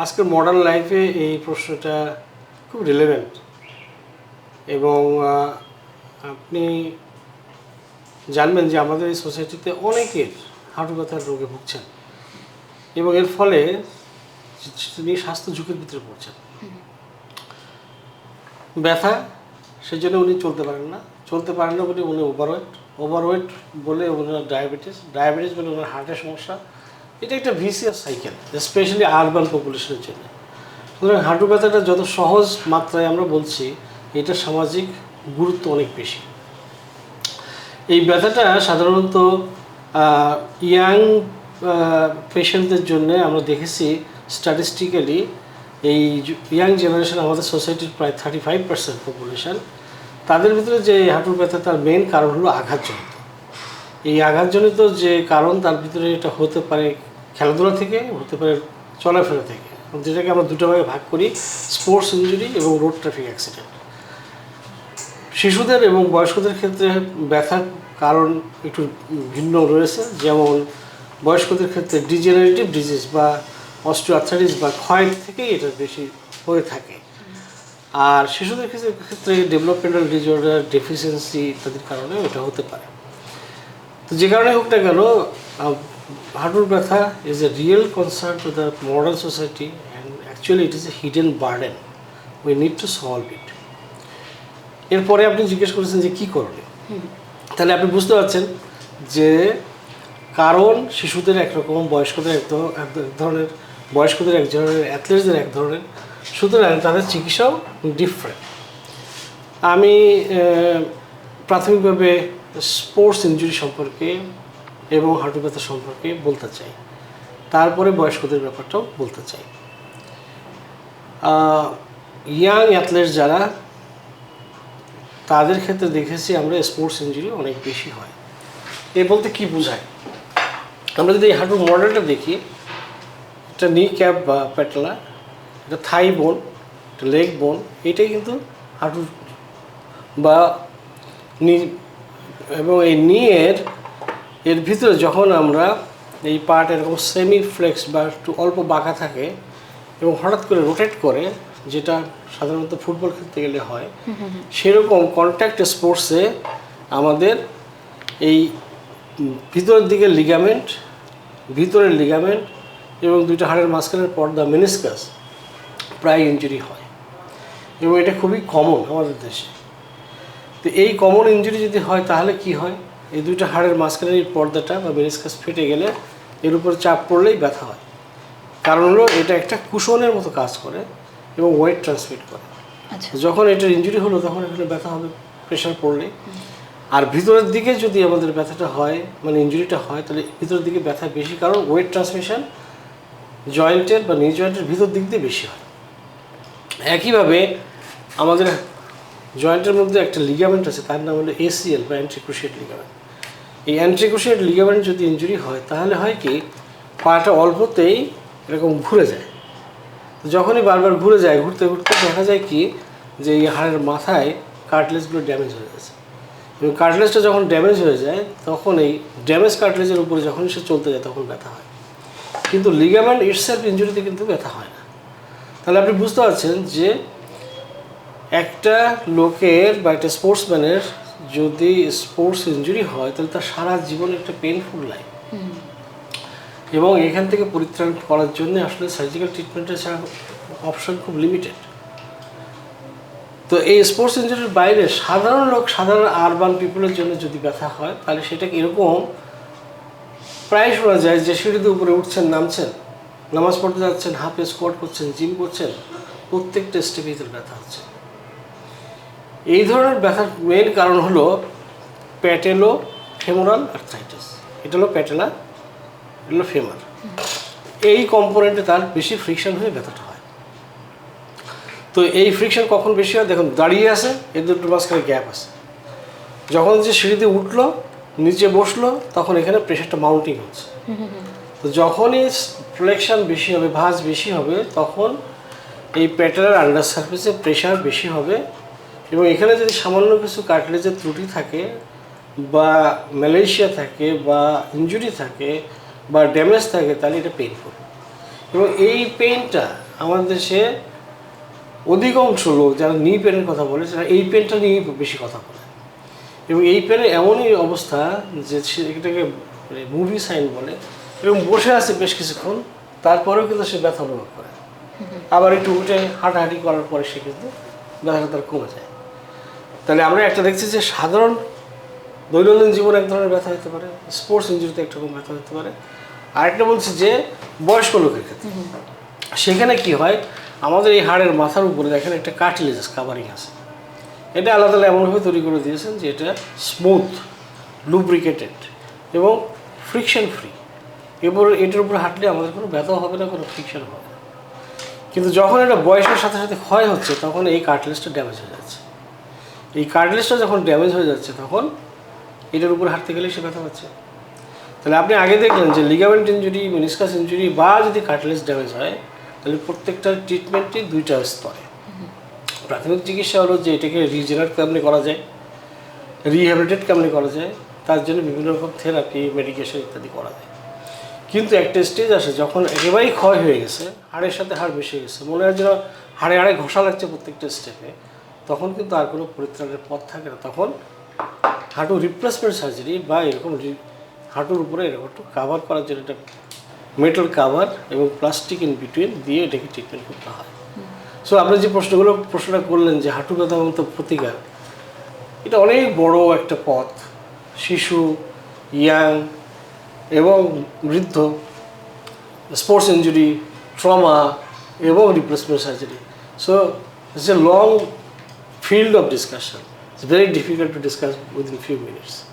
আজকের মডার্ন লাইফে এই প্রশ্নটা খুব রিলেভেন্ট এবং আপনি জানবেন যে আমাদের এই সোসাইটিতে অনেকের হাঁটু ব্যথার রোগে ভুগছেন এবং এর ফলে তিনি স্বাস্থ্য ঝুঁকির ভিতরে পড়ছেন। ব্যথা, সেজন্য উনি চলতে পারেন না। চলতে পারেন না বলে উনি ওভারওয়েট ওভারওয়েট বলে ওনার ডায়াবেটিস ডায়াবেটিস বলে ওনার হার্টের সমস্যা। এটা একটা ভিসিয়াস সাইকেল স্পেশালি আরবান পপুলেশনের জন্য। সুতরাং হাঁটু ব্যথাটা যত সহজ মাত্রায় আমরা বলছি, এটা সামাজিক গুরুত্ব অনেক বেশি। এই ব্যথাটা সাধারণত ইয়াং পেশেন্টদের জন্য আমরা দেখেছি স্ট্যাটিস্টিক্যালি এই ইয়াং জেনারেশন আমাদের সোসাইটির প্রায় থার্টি ফাইভ পার্সেন্ট পপুলেশান তাদের ভিতরে যে হাঁটুর ব্যথা, তার মেন কারণ হলো আঘাতজনিত। এই আঘাতজনিত যে কারণ, তার ভিতরে এটা হতে পারে খেলাধুলা থেকে হতে পারে চলাফেরা থেকে। যেটাকে আমরা দুটো ভাগে ভাগ করি স্পোর্টস ইঞ্জুরি এবং রোড ট্রাফিক অ্যাক্সিডেন্ট শিশুদের এবং বয়স্কদের ক্ষেত্রে ব্যথার কারণ একটু ভিন্ন রয়েছে। যেমন বয়স্কদের ক্ষেত্রে ডিজেনারেটিভ ডিজিজ বা অস্ট্রিওআর্থাইটিস বা ক্ষয় থেকেই এটা বেশি হয়ে থাকে। আর শিশুদের ক্ষেত্রে ডেভেলপমেন্টাল ডিজঅর্ডার ডেফিসিয়েন্সি ইত্যাদির কারণে এটা হতে পারে। তো যে কারণে হোক না কেন হাঁটুর ব্যথা is a real concern to the modern society and actually it is a hidden burden we need to solve it এরপরে আপনি জিজ্ঞেস করেছেন যে কী করবে তাহলে আপনি বুঝতে পারছেন যে কারণ শিশুদের একরকম বয়স্কদের এক ধরনের বয়স্কদের এক ধরনের অ্যাথলেটদের এক ধরনের। সুতরাং তাদের চিকিৎসাও ডিফারেন্ট আমি প্রাথমিকভাবে স্পোর্টস ইনজুরি সম্পর্কে এবং হাঁটু ব্যথা সম্পর্কে বলতে চাই। তারপরে বয়স্কদের ব্যাপারটাও বলতে চাই। ইয়াং অ্যাথলেট যারা, তাদের ক্ষেত্রে দেখেছি আমরা স্পোর্টস ইঞ্জুরি অনেক বেশি হয়। এ বলতে কি বোঝায়? আমরা যদি এই হাঁটুর মডেলটা দেখি এটা নি ক্যাপ বা প্যাটলা এটা থাই বোন এটা লেগ বোন এটাই কিন্তু হাঁটুর বা নি এবং এই নিয়ের এর ভিতরে যখন আমরা এই পার্ট এরকম সেমি ফ্লেক্স বা একটু অল্প বাঁকা থাকে এবং হঠাৎ করে রোটেট করে যেটা সাধারণত ফুটবল খেলতে গেলে হয় সেরকম কন্ট্যাক্ট স্পোর্টসে আমাদের এই ভিতরের দিকে লিগামেন্ট ভিতরের লিগামেন্ট এবং দুইটা হাড়ের মাঝখানের পর্দা মেনিসকাস প্রায় ইঞ্জুরি হয়। এবং এটা খুবই কমন আমাদের দেশে। তো এই কমন ইঞ্জুরি যদি হয় তাহলে কি হয়? এই দুইটা হাড়ের মাঝখানের এই পর্দাটা বা মেনিসকাস ফেটে গেলে এর উপর চাপ পড়লেই ব্যথা হয়। কারণ হলো এটা একটা কুশনের মতো কাজ করে এবং ওয়েট ট্রান্সমিট করে। আচ্ছা। যখন এটার ইঞ্জুরি হলো তখন এখানে ব্যথা হবে প্রেশার পড়লে আর ভিতরের দিকে যদি আমাদের ব্যথাটা হয় মানে ইঞ্জুরিটা হয় তাহলে ভিতরের দিকে ব্যথা বেশি কারণ ওয়েট ট্রান্সমিশন জয়েন্টের বা নি জয়েন্টের ভিতর দিক দিয়ে বেশি হয়। একইভাবে আমাদের জয়েন্টের মধ্যে একটা লিগামেন্ট আছে তার নাম হলো এসিএল বা অ্যান্ট্রিক্রুশিয়েট লিগামেন্ট এই অ্যান্ট্রিক্রুশিয়েট লিগামেন্ট যদি ইঞ্জুরি হয়, তাহলে হয় কি, পাটা অল্পতেই এরকম ঘুরে যায়। যখনই বারবার ঘুরে যায়, ঘুরতে ঘুরতে দেখা যায় কি, যে এই হাড়ের মাথায় কার্টলেজগুলো ড্যামেজ হয়ে গেছে। এবং কার্টলেজটা যখন ড্যামেজ হয়ে যায়, তখন এই ড্যামেজ কার্টলেজের উপরে যখন সে চলতে যায়, তখন ব্যথা হয়। কিন্তু লিগামেন্ট ইটসেলফ ইঞ্জুরিতে কিন্তু ব্যথা হয় না। তাহলে আপনি বুঝতে পারছেন যে একটা লোকের বা একটা স্পোর্টসম্যানের যদি স্পোর্টস ইঞ্জুরি হয় তাহলে তার সারা জীবন একটা পেনফুল লাইফ এবং এখান থেকে পরিত্রাণ করার জন্য আসলে সার্জিক্যাল ট্রিটমেন্টের ছাড়া অপশন খুব লিমিটেড তো এই স্পোর্টস ইঞ্জুরির বাইরে সাধারণ লোক সাধারণ আরবান পিপলের জন্য যদি ব্যথা হয় তাহলে সেটাকে এরকম প্রায় শোনা যায় যে সিঁড়িতে উপরে উঠছেন নামছেন নামাজ পড়তে যাচ্ছেন হাফে স্কোয়াট করছেন জিম করছেন প্রত্যেকটা স্টেপে ভিতরে ব্যথা হচ্ছে। এই ধরনের ব্যথার মেন কারণ হলো প্যাটেলো ফেমোরাল আর্থ্রাইটিস। এটা হলো প্যাটেলা হলো ফেমার এই কম্পোনেন্টে তার বেশি ফ্রিকশন হয়ে ব্যথাটা হয়। তো এই ফ্রিকশন কখন বেশি হয়? দেখুন, দাঁড়িয়ে আছে, এর দুটো মাঝখানে গ্যাপ আছে। যখন যে সিঁড়িতে উঠল, নিচে বসল, তখন এখানে প্রেশারটা মাউন্টিং হচ্ছে। তো যখনই ফ্লেকশন বেশি হবে, ভাঁজ বেশি হবে, তখন এই প্যাটেলার আন্ডার সার্ফেসে প্রেশার বেশি হবে এবং এখানে যদি সামান্য কিছু কার্টলেজের ত্রুটি থাকে বা ম্যালেশিয়া থাকে বা ইনজুরি থাকে বা ড্যামেজ থাকে তাহলে এটা পেইনফুল এবং এই পেইনটা আমাদের দেশে অধিকাংশ লোক যারা নি পেনের কথা বলে তারা এই পেনটা নিয়ে বেশি কথা বলে। এবং এই পেনের এমনই অবস্থা যে সে এটাকে মুভি সাইন বলে এবং বসে আছে বেশ কিছুক্ষণ তারপরেও কিন্তু সে ব্যথা অনুভব করে। আবার একটু উঠে হাঁটাহাঁটি করার পরে সে কিন্তু ব্যথাটা তার কমে যায়। তাহলে আমরা একটা দেখছি যে সাধারণ দৈনন্দিন জীবনে এক ধরনের ব্যথা হতে পারে স্পোর্টস ইঞ্জুরিতে একটা রকম ব্যথা হতে পারে। আরেকটা বলছি যে বয়স্ক লোকের ক্ষেত্রে। সেখানে কি হয় আমাদের এই হাড়ের মাথার উপরে দেখেন একটা কার্টিলেজাস কাভারিং আছে। এটা আল্লাহ তালা এমনভাবে তৈরি করে দিয়েছেন যে এটা স্মুথ লুব্রিকেটেড এবং ফ্রিকশন ফ্রি এরপর এটার উপরে হাঁটলে আমাদের কোনো ব্যথা হবে না কোনো ফ্রিকশন হবে না। কিন্তু যখন এটা বয়সের সাথে সাথে ক্ষয় হচ্ছে তখন এই কার্টিলেজটা ড্যামেজ হয়ে যাচ্ছে। এই কার্টিলেজটা যখন ড্যামেজ হয়ে যাচ্ছে, তখন এটার উপর হাঁটতে গেলে সে ব্যথা পাচ্ছে। তাহলে আপনি আগে দেখলেন যে লিগামেন্ট ইঞ্জুরি মিনিসকাস ইঞ্জুরি বা যদি কার্টিলেজ ড্যামেজ হয়, তাহলে প্রত্যেকটা ট্রিটমেন্টই দুইটা স্তরে। প্রাথমিক চিকিৎসা হলো যে এটাকে রিজেনারেট কেমনি করা যায় রিহ্যাবিলিটেট কেমনি করা যায়, তার জন্য বিভিন্ন রকম থেরাপি মেডিকেশন ইত্যাদি করা যায়। কিন্তু একটা স্টেজ আসে, যখন একেবারেই ক্ষয় হয়ে গেছে, হাড়ের সাথে হাড় মিশে গেছে, মনে হয় যেন হাড়ে হাড়ে ঘষা লাগছে প্রত্যেকটা স্টেপে তখন কিন্তু আর কোনো পরিত্রাণের পথ থাকে না। তখন হাঁটু রিপ্লেসমেন্ট সার্জারি বা এরকম হাঁটুর উপরে এরকম একটু কাভার করার জন্য একটা মেটাল কাভার এবং প্লাস্টিক ইন বিটুইন দিয়ে এটাকে ট্রিটমেন্ট করতে হয়। সো আপনি যে প্রশ্নগুলো, প্রশ্নটা করলেন যে হাঁটু ব্যথা মতো প্রতিকার, এটা অনেক বড় একটা পথ। শিশু ইয়াং এবং বৃদ্ধ স্পোর্টস ইঞ্জুরি ট্রমা এবং replacement surgery so it's a long field of discussion. It's very difficult to discuss within few minutes.